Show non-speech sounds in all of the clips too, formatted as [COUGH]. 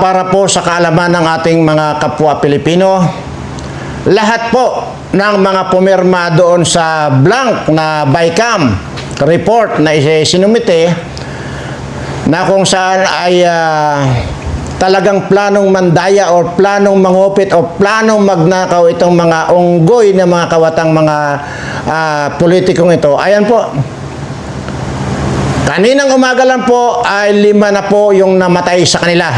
para po sa kaalaman ng ating mga kapwa Pilipino, lahat po ng mga pumirma doon sa blank na BICAM report na sinumite na kung saan ay ah, talagang planong mandaya o planong mangupit o planong magnakaw itong mga unggoy na mga kawatang mga ah, politikong ito. Ayan po, Kaninang umaga lang po ay lima na po yung namatay sa kanila.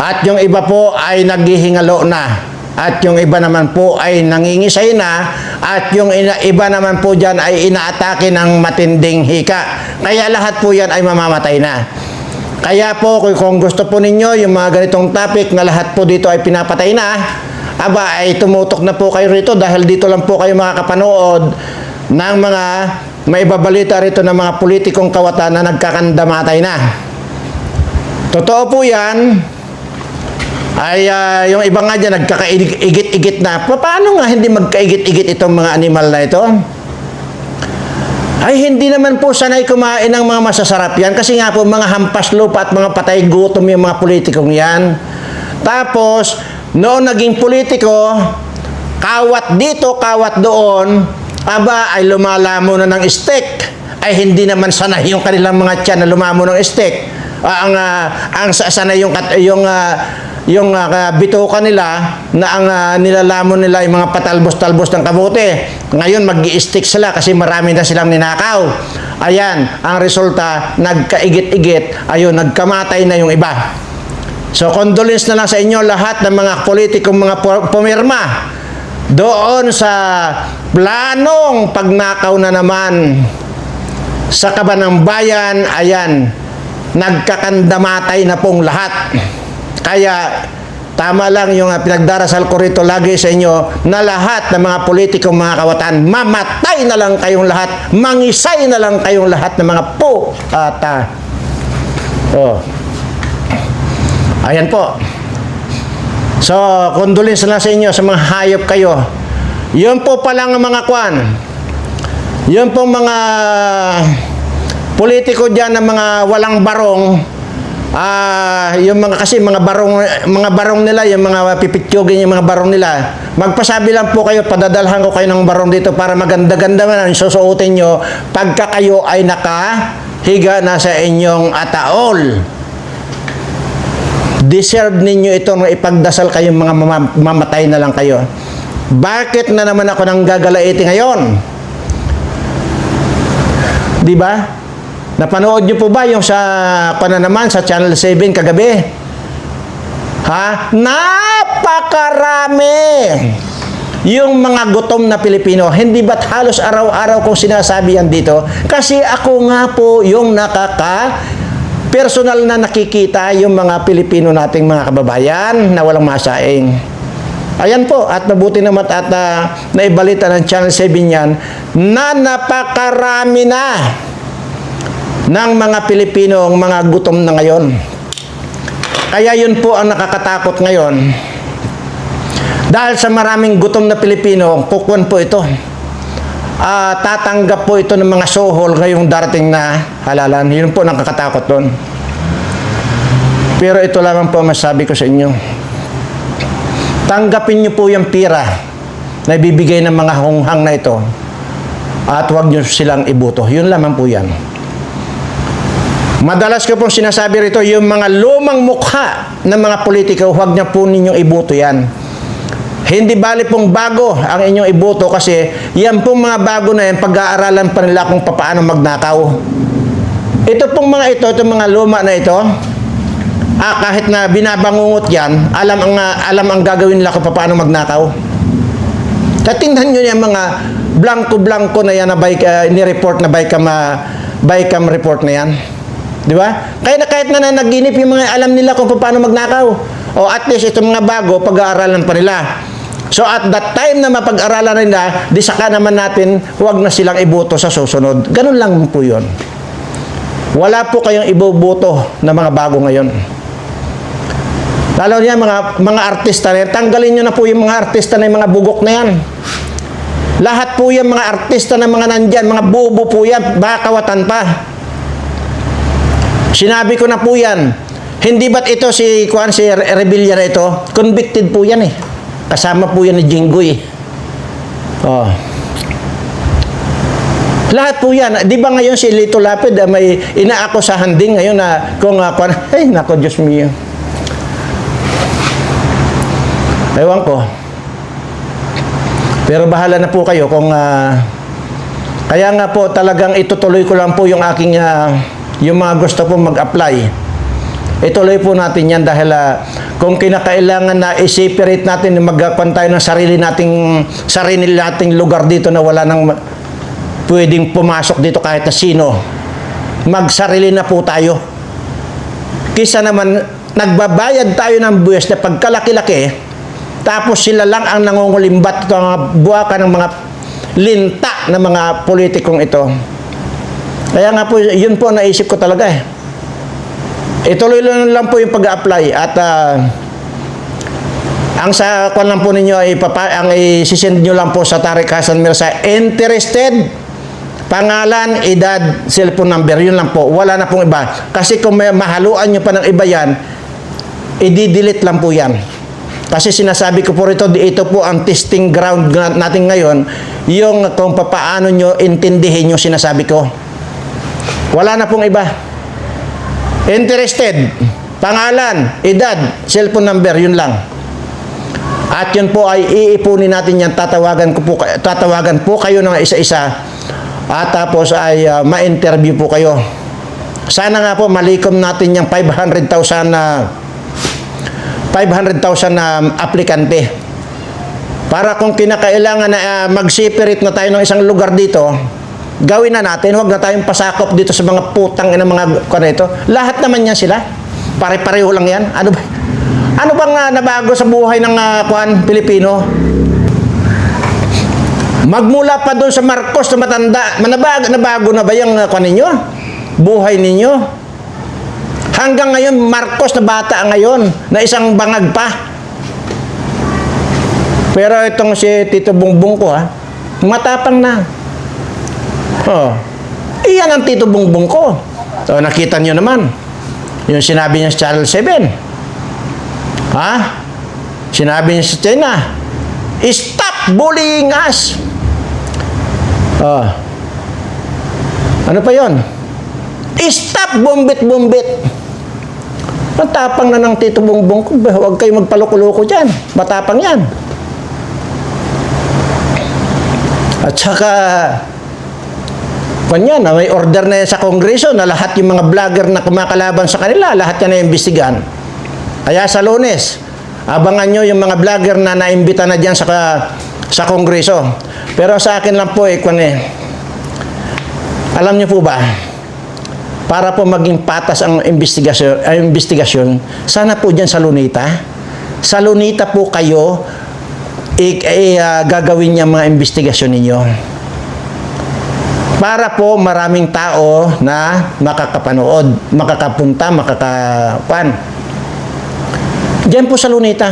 At yung iba po ay naghihingalo na. At yung iba naman po ay nangingisay na. At yung iba naman po dyan ay inaatake ng matinding hika. Kaya lahat po yan ay mamamatay na. Kaya po kung- kung gusto po ninyo yung mga ganitong topic na lahat po dito ay pinapatay na, aba ay tumutok na po kayo rito dahil dito lang po kayo makakapanood ng mga may babalita rito ng mga politikong kawatan na nagkakandamatay na. Totoo po yan, ay ah, yung iba nga dyan nagkakaigit-igit na. Pa- Paano nga hindi magkaigit-igit itong mga animal na ito? Ay hindi naman po sanay kumain ng mga masasarap yan kasi nga po mga hampas lupa at mga patay gutom yung mga politikong yan. Tapos, noon naging politiko, kawat dito, kawat doon, aba ay lumalamo na ng stick. Ay hindi naman sanay yung kanilang mga tiyan na lumamo ng stick. Ah, ang ah, ang sa- sanay yung yung ah, yung uh, bituka nila na ang ah, nilalamon nila yung mga patalbos-talbos ng kamote. Ngayon mag stick sila kasi marami na silang ninakaw. Ayan, ang resulta, nagkaigit-igit, ayun, nagkamatay na yung iba. So condolence na lang sa inyo lahat ng mga politikong mga pu- pumirma doon sa planong pagnakaw na naman sa kabanang bayan, ayan, nagkakandamatay na pong lahat. Kaya tama lang yung uh, pinagdarasal ko rito lagi sa inyo na lahat ng mga politikong mga kawatan, mamatay na lang kayong lahat, mangisay na lang kayong lahat ng mga po at ah, oh. Ayan po. So, condolence na sa inyo sa mga hayop kayo. Yun po pala ang mga kwan. Yun po mga politiko dyan ng mga walang barong. Ah, yung mga kasi mga barong mga barong nila, yung mga pipitsugin yung mga barong nila. Magpasabi lang po kayo, padadalhan ko kayo ng barong dito para maganda-ganda man ang susuotin nyo pagka kayo ay nakahiga na sa inyong ataol deserve ninyo ito nung ipagdasal kayong mga mama- mamatay na lang kayo. Bakit na naman ako nang gagalaiti ngayon? Di ba? Napanood niyo po ba yung sa pana naman sa Channel 7 kagabi? Ha? Napakarami! Yung mga gutom na Pilipino, hindi ba't halos araw-araw kong sinasabi yan dito? Kasi ako nga po yung nakaka personal na nakikita yung mga Pilipino nating mga kababayan na walang masaing. Ayan po, at mabuti naman at uh, naibalita ng Channel 7 yan na napakarami na ng mga Pilipino ang mga gutom na ngayon. Kaya yun po ang nakakatakot ngayon. Dahil sa maraming gutom na Pilipino, kukuan po ito. Ah, tatanggap po ito ng mga sohol ngayong darating na halalan. Yun po nakakatakot doon. Pero ito lamang po masabi ko sa inyo. Tanggapin niyo po yung pira na ibibigay ng mga hunghang na ito at huwag niyo silang ibuto. Yun lamang po yan. Madalas ko pong sinasabi rito, yung mga lumang mukha ng mga politiko, huwag niya po ninyong ibuto yan. Hindi bali pong bago ang inyong iboto kasi yan pong mga bago na yan, pag-aaralan pa nila kung paano magnakaw. Ito pong mga ito, itong mga luma na ito, ah, kahit na binabangungot yan, alam ang, ah, alam ang gagawin nila kung paano magnakaw. Katingnan nyo yung mga blanco-blanco na yan na bike, uh, ni-report na Bicam, uh, Bicam report na yan. Di ba? Kaya na kahit na nanaginip yung mga alam nila kung paano magnakaw. O at least itong mga bago, pag-aaralan pa nila. So at that time na mapag-aralan nila, di saka naman natin huwag na silang iboto sa susunod. Ganun lang po yun. Wala po kayong iboboto na mga bago ngayon. Lalo niya mga mga artista na yan. Tanggalin nyo na po yung mga artista na yung mga bugok na yan. Lahat po yung mga artista na mga nandyan, mga bobo po yan, baka kawatan pa. Sinabi ko na po yan, Hindi ba't ito si Juan, si Re- Revilla na ito? Convicted po yan eh. Kasama po yan ni Jinggoy. Oh. Lahat po yan. Di ba ngayon si Lito Lapid ah, may inaakusahan din ngayon na kung uh, Juan, [LAUGHS] ay nako Diyos mio. Ewan ko. Pero bahala na po kayo kung ah, kaya nga po talagang itutuloy ko lang po yung aking ah, yung mga gusto po mag-apply. Ituloy po natin yan dahil ah, kung kinakailangan na i-separate natin, magkakuan tayo ng sarili nating sarili nating lugar dito na wala nang pwedeng pumasok dito kahit na sino. Magsarili na po tayo. Kisa naman nagbabayad tayo ng buwes na pagkalaki-laki, tapos sila lang ang nangungulimbat ito ang buwaka ng mga linta ng mga politikong ito. Kaya nga po, yun po naisip ko talaga eh. Ituloy lang, po yung pag-apply at ah, ang sa kwan lang po ninyo ay papa, ang i-send nyo lang po sa Tariq Hasan Mirza interested pangalan, edad, cellphone number, yun lang po. Wala na pong iba. Kasi kung may mahaluan nyo pa ng iba yan, i-delete lang po yan. Kasi sinasabi ko po rito, ito po ang testing ground na- natin ngayon, yung kung papaano nyo intindihin yung sinasabi ko. Wala na pong iba. Interested, pangalan, edad, cellphone number, yun lang. At yun po ay iipunin natin yan, tatawagan, ko po, tatawagan po kayo ng isa-isa at tapos ay ah, ma-interview po kayo. Sana nga po malikom natin yung 500,000 na 500,000 na aplikante. Para kung kinakailangan na ah, mag-separate na tayo ng isang lugar dito, gawin na natin, huwag na tayong pasakop dito sa mga putang ng mga kung ito. Lahat naman yan sila. Pare-pareho lang yan. Ano ba? Ano bang ah, nabago sa buhay ng uh, kuan Pilipino? Magmula pa doon sa Marcos na matanda, manabago, nabago na ba yung uh, kuan ninyo? Buhay ninyo? Hanggang ngayon, Marcos na bata ngayon, na isang bangag pa. Pero itong si Tito Bungbong ko ha, matapang na. Oh. Iyan ang Tito Bungbong ko. So, nakita niyo naman. Yung sinabi niya sa Channel 7. Ha? Sinabi niya sa China, Stop bullying us! Oh. Ano pa yon? Stop bumbit-bumbit! Ang tapang na ng Tito Bongbong ko. Huwag kayo magpaluko-luko dyan. Matapang yan. At saka, kanyan, na may order na yan sa kongreso na lahat yung mga vlogger na kumakalaban sa kanila, lahat yan na imbestigan. Kaya sa lunes, abangan nyo yung mga vlogger na naimbita na dyan sa, sa kongreso. Pero sa akin lang po, eh, kung eh, alam nyo po ba, para po maging patas ang investigasyon, ay investigasyon, sana po dyan sa Lunita, sa Lunita po kayo, i, i- ah, gagawin niya mga investigasyon ninyo. Para po maraming tao na makakapanood, makakapunta, makakapan. Diyan po sa Lunita.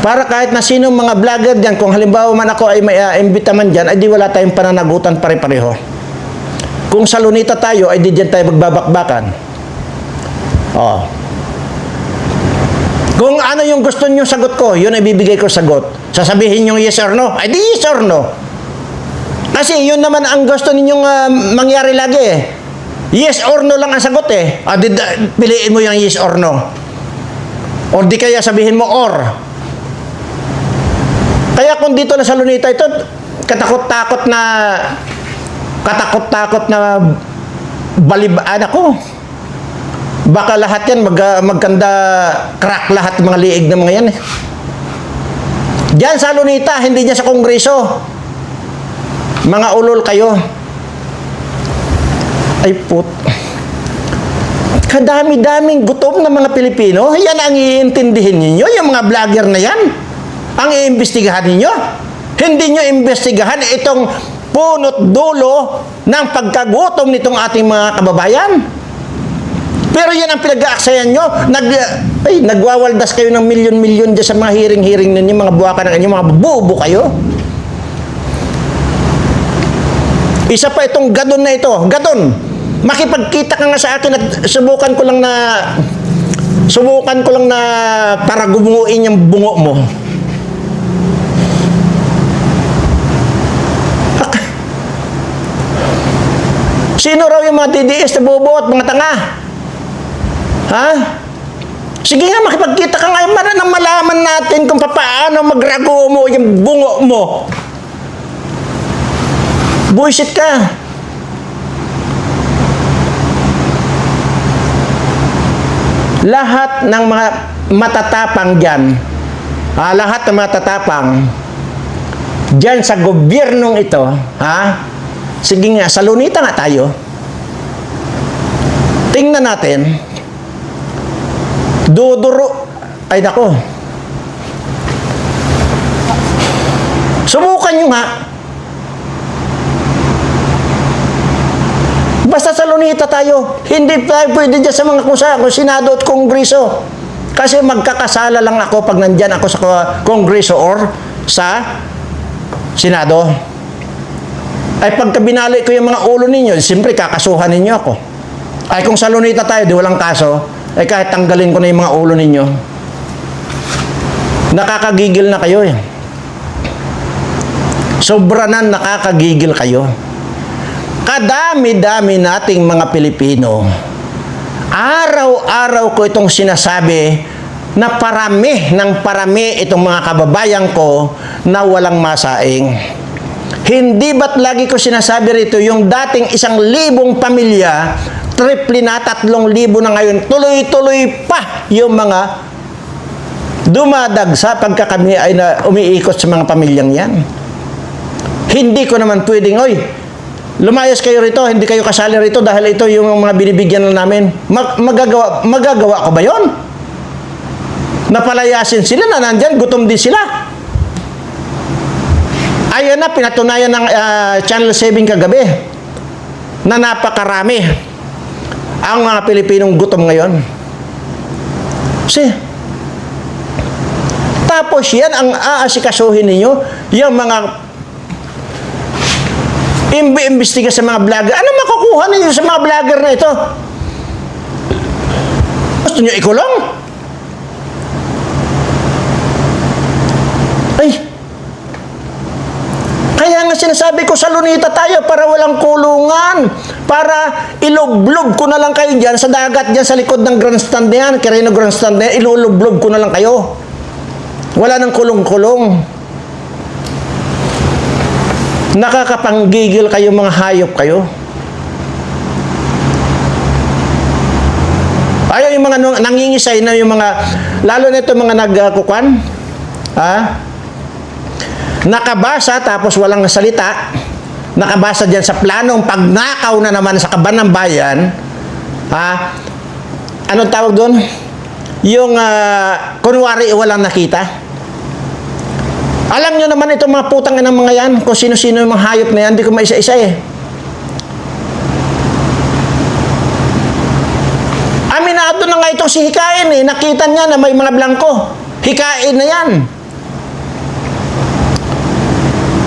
Para kahit na sinong mga vlogger diyan, kung halimbawa man ako ay may uh, imbita man diyan, ay di wala tayong pananagutan pare-pareho. Kung sa Lunita tayo, ay di diyan tayo magbabakbakan. Oh. Kung ano yung gusto niyo sagot ko, yun ay bibigay ko sagot. Sasabihin niyo yes or no, ay di yes or no. Kasi yun naman ang gusto ninyong ah, mangyari lagi eh. Yes or no lang ang sagot eh. Ah, di, da- piliin mo yung yes or no. O di kaya sabihin mo or. Kaya kung dito na sa Lunita ito, katakot-takot na katakot-takot na balibaan ako. Baka lahat yan mag, magkanda crack lahat mga liig ng mga yan eh. Diyan sa Lunita, hindi diyan sa Kongreso. Mga ulol kayo. Ay put. Kadami-daming gutom ng mga Pilipino. Yan ang iintindihin ninyo, yung mga vlogger na yan. Ang iimbestigahan ninyo. Hindi nyo imbestigahan itong punot dulo ng pagkagutom nitong ating mga kababayan. Pero yan ang pinag-aaksayan nyo. Nag, ay, nagwawaldas kayo ng milyon-milyon dyan sa mga hearing-hearing ninyo, mga buwaka ng inyo, mga bubo kayo. Isa pa itong gadon na ito. Gadon. Makipagkita ka nga sa akin at subukan ko lang na Subukan ko lang na para gumuin yung bungo mo. Sino raw yung mga TDS na bobo at mga tanga? Ha? Sige nga, makipagkita ka ngayon para nang malaman natin kung paano magrago mo yung bungo mo. Buisit ka. Lahat ng mga matatapang dyan, ah, lahat ng matatapang dyan sa gobyernong ito, ha? Sige nga, salunita nga tayo. Tingnan natin, duduro, ay nako. Subukan nyo nga. Basta sa lunita tayo. Hindi tayo pwede dyan sa mga kusa, Senado at Kongreso. Kasi magkakasala lang ako pag nandyan ako sa Kongreso or sa Senado. Ay pagka binali ko yung mga ulo ninyo, siyempre kakasuhan ninyo ako. Ay kung sa lunita tayo, di walang kaso, ay kahit tanggalin ko na yung mga ulo ninyo. Nakakagigil na kayo eh. Sobra na nakakagigil kayo kadami-dami nating mga Pilipino, araw-araw ko itong sinasabi na parami ng parami itong mga kababayan ko na walang masaing. Hindi ba't lagi ko sinasabi rito yung dating isang libong pamilya, triple na tatlong libo na ngayon, tuloy-tuloy pa yung mga dumadagsa pagka kami ay na umiikot sa mga pamilyang yan. Hindi ko naman pwedeng, oy, lumayas kayo rito, hindi kayo kasali rito dahil ito yung mga binibigyan na namin. Mag- magagawa, magagawa ko ba yon? Napalayasin sila na nandyan, gutom din sila. Ayun na, pinatunayan ng ah, Channel 7 kagabi na napakarami ang mga Pilipinong gutom ngayon. Kasi, tapos yan ang aasikasuhin ninyo, yung mga imbi-imbestiga sa mga vlogger. Ano makukuha ninyo sa mga vlogger na ito? Gusto nyo ikulong? Ay, kaya nga sinasabi ko sa lunita tayo para walang kulungan. Para ilublob ko na lang kayo dyan sa dagat dyan sa likod ng grandstand na yan, Quirino grandstand na yan, ilulublob ko na lang kayo. Wala nang kulong-kulong. Nakakapanggigil kayo mga hayop kayo. Ayaw yung mga nang- nangingisay na yung mga, lalo na mga nagkukuan, ha? Nakabasa tapos walang salita, nakabasa dyan sa planong pagnakaw na naman sa kaban ng bayan, ha? Anong tawag doon? Yung, ah, kunwari walang nakita. Alam nyo naman itong mga putang ng mga yan, kung sino-sino yung mga hayop na yan, hindi ko maisa-isa eh. Aminado na nga itong si Hikain eh, nakita niya na may mga blanco. Hikain na yan.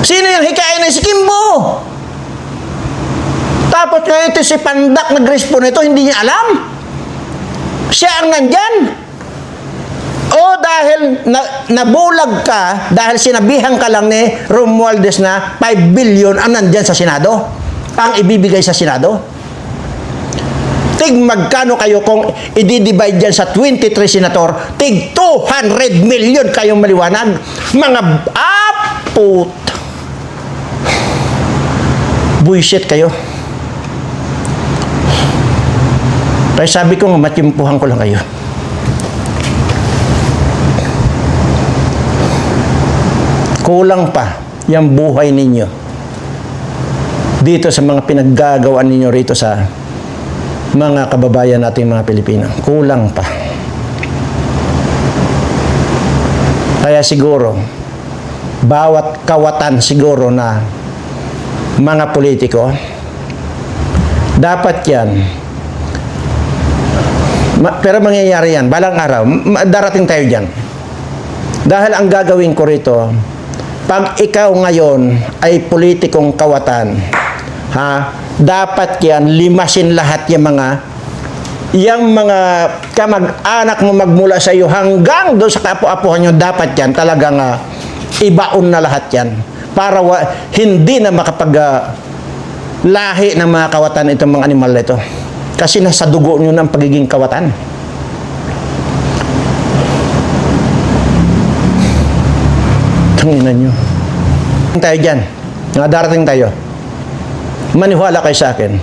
Sino yung hikain na si Kimbo? Tapos ngayon ito si Pandak nag-respond ito, hindi niya alam. Siya ang nandyan. O dahil na, nabulag ka, dahil sinabihan ka lang ni Romualdez na 5 billion ang nandyan sa Senado, ang ibibigay sa Senado. Tig magkano kayo kung i-divide dyan sa 23 senator, tig 200 million kayong maliwanag. Mga aput. Buisit kayo. Kaya sabi ko matimpuhan ko lang kayo. Kulang pa yung buhay ninyo dito sa mga pinaggagawa ninyo rito sa mga kababayan nating mga Pilipino. Kulang pa. Kaya siguro, bawat kawatan siguro na mga politiko, dapat yan, ma- pero mangyayari yan, balang araw, darating tayo dyan. Dahil ang gagawin ko rito, pag ikaw ngayon ay politikong kawatan, ha, dapat yan limasin lahat yung mga yung mga kamag-anak mo magmula sa iyo hanggang doon sa kapo-apuhan nyo, dapat yan talagang ah, ibaon na lahat yan. Para wa, hindi na makapag ah, lahi ng mga kawatan itong mga animal na ito. Kasi nasa dugo nyo ng pagiging kawatan. Tanginan nyo. Tayo dyan. Nga darating tayo. Maniwala kayo sa akin.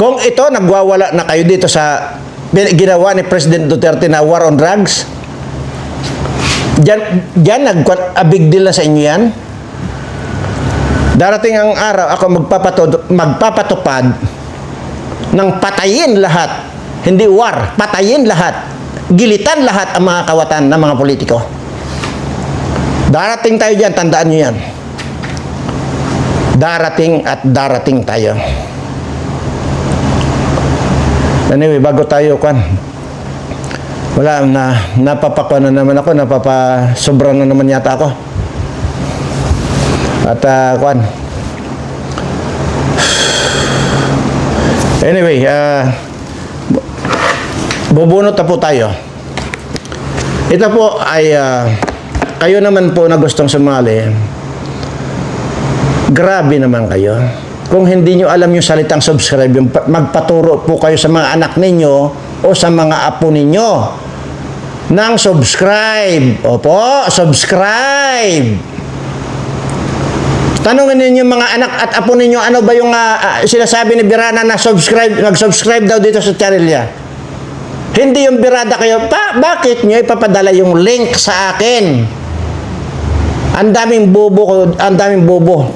Kung ito, nagwawala na kayo dito sa ginawa ni President Duterte na war on drugs, dyan, dyan nag, a big deal na sa inyo yan. Darating ang araw, ako magpapatod, magpapatupad ng patayin lahat. Hindi war, patayin lahat. Gilitan lahat ang mga kawatan ng mga politiko. Darating tayo dyan, tandaan nyo yan. Darating at darating tayo. Anyway, bago tayo, kwan, wala, na, napapakwa na naman ako, napapa, sobrang na naman yata ako. At, uh, kwan, anyway, uh, bubunot na po tayo. Ito po ay, ah, kayo naman po na gustong sumali, grabe naman kayo. Kung hindi nyo alam yung salitang subscribe, yung pa- magpaturo po kayo sa mga anak ninyo o sa mga apo ninyo ng subscribe. Opo, subscribe. Tanungin ninyo mga anak at apo ninyo, ano ba yung ah, sinasabi ni Birana na subscribe, nag-subscribe daw dito sa channel niya. Hindi yung birada kayo, pa, bakit nyo ipapadala yung link sa akin? Ang daming bobo ko, ang daming bobo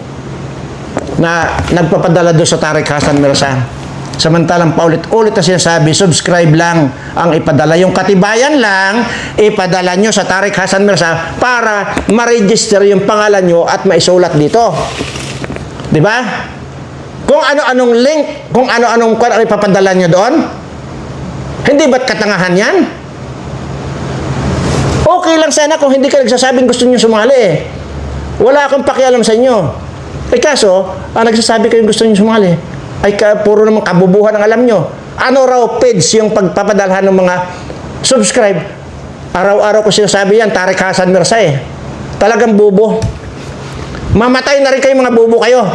na nagpapadala doon sa Tarek Hasan Mirza. Samantalang paulit-ulit na sinasabi, subscribe lang ang ipadala. Yung katibayan lang, ipadala nyo sa Tarek Hasan Mirza para ma-register yung pangalan nyo at maisulat dito. Di ba? Kung ano-anong link, kung ano-anong kwan ang ipapadala nyo doon, hindi ba't katangahan yan? Okay lang sana kung hindi ka nagsasabing gusto nyo sumali eh. Wala akong pakialam sa inyo. Eh kaso, ang nagsasabi kayong gusto nyo sumali, ay ka, puro naman kabubuhan ang alam nyo. Ano raw page yung pagpapadalhan ng mga subscribe? Araw-araw ko sinasabi yan, Tarek Hasan Mirza eh. Talagang bubo. Mamatay na rin kayo mga bubo kayo.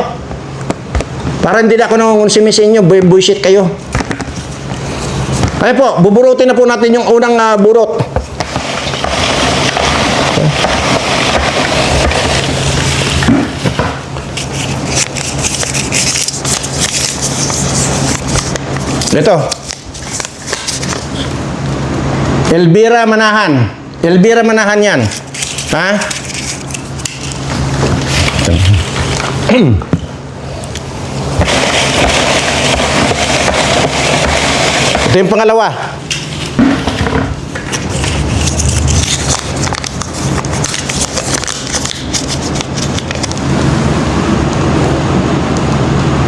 Para hindi na ako nangungunsimi sa inyo, bullshit kayo. Ay po, buburutin na po natin yung unang ah, burot. Ito. Elvira Manahan. Elvira Manahan yan. Ha? Ito yung pangalawa.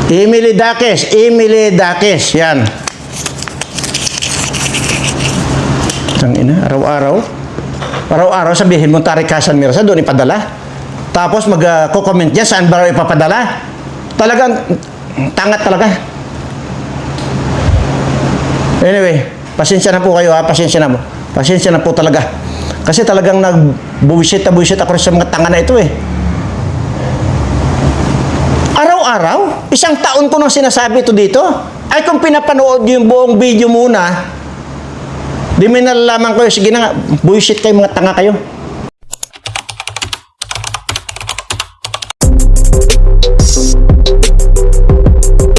Emily Dakes. Emily Dakes. Yan. Ang ina, araw-araw. Araw-araw sabihin mo Tarik Hasan Mirza, doon ipadala. Tapos mag-comment niya, saan ba raw ipapadala? Talagang, tangat talaga. Anyway, pasensya na po kayo ha, pasensya na po. Pasensya na po talaga. Kasi talagang nag-buwisit na buwisit ako sa mga tanga na ito eh. Araw-araw, isang taon ko nang sinasabi ito dito. Ay kung pinapanood yung buong video muna, di may nalalaman ko, sige na nga, buwisit kayo mga tanga kayo.